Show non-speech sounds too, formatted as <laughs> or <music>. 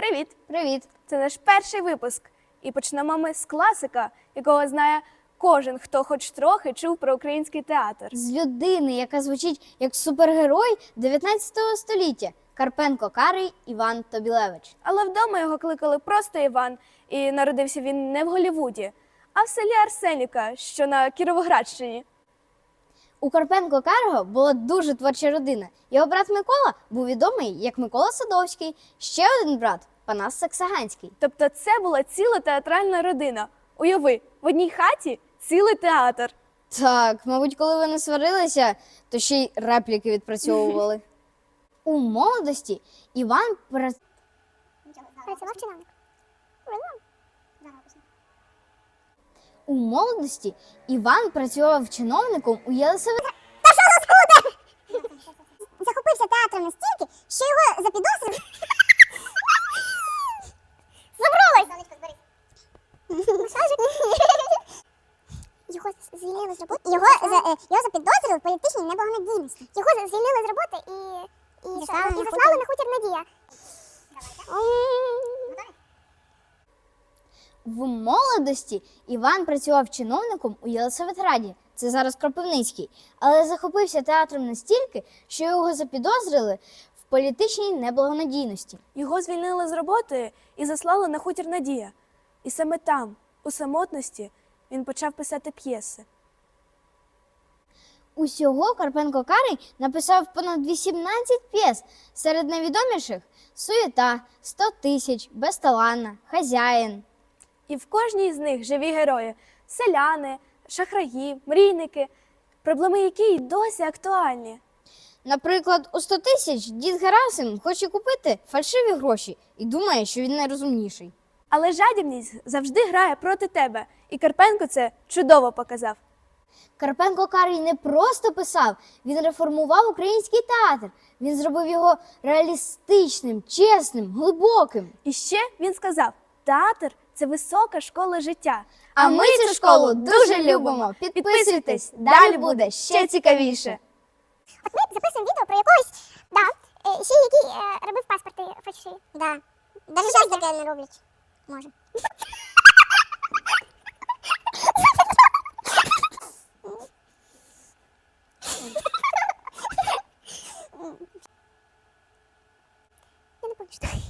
Привіт! Привіт! Це наш перший випуск. І почнемо ми з класика, якого знає кожен, хто хоч трохи чув про український театр. З людини, яка звучить як супергерой 19 століття. Карпенко Карий Іван Тобілевич. Але вдома його кликали просто Іван, і народився він не в Голлівуді, а в селі Арсеніка, що на Кіровоградщині. У Карпенко Карого була дуже творча родина. Його брат Микола був відомий як Микола Садовський, ще один брат Панас Саксаганський. Тобто це була ціла театральна родина. Уяви, в одній хаті цілий театр. Так, мабуть, коли вони сварилися, то ще й репліки відпрацьовували. <laughs> У молодості Іван Працював чиновник. У молодості Іван працював чиновником у Єлисавет. Захопився театром настільки, що його запідозрили. Забралась! Його звільнили з роботи. Його, за- е, його запідозрили в політичній неблагонадійності. Його за- звільнили з роботи і, і, що? і заслали на хутір Надія. В молодості Іван працював чиновником у Єлисаветраді, це зараз Кропивницький, але захопився театром настільки, що його запідозрили в політичній неблагонадійності. Його звільнили з роботи і заслали на хутір Надія. І саме там, у самотності, він почав писати п'єси. Усього Карпенко Карий написав понад 18 п'єс. Серед найвідоміших Суєта, 100 тисяч, Безталанна, Хазяїн. І в кожній з них живі герої селяни, шахраї, мрійники, проблеми які й досі актуальні. Наприклад, у 100 тисяч дід Герасим хоче купити фальшиві гроші і думає, що він найрозумніший. Але жадібність завжди грає проти тебе, і Карпенко це чудово показав. Карпенко Карий не просто писав, він реформував український театр. Він зробив його реалістичним, чесним, глибоким. І ще він сказав: театр це висока школа життя. А ми цю школу дуже любимо. Підписуйтесь, далі буде ще цікавіше. От ми записуємо відео про якогось, да, е, ще який е, робив паспорти фальшиві. Да. Даже зараз таке не роблять. Може. Я не пам'ятаю.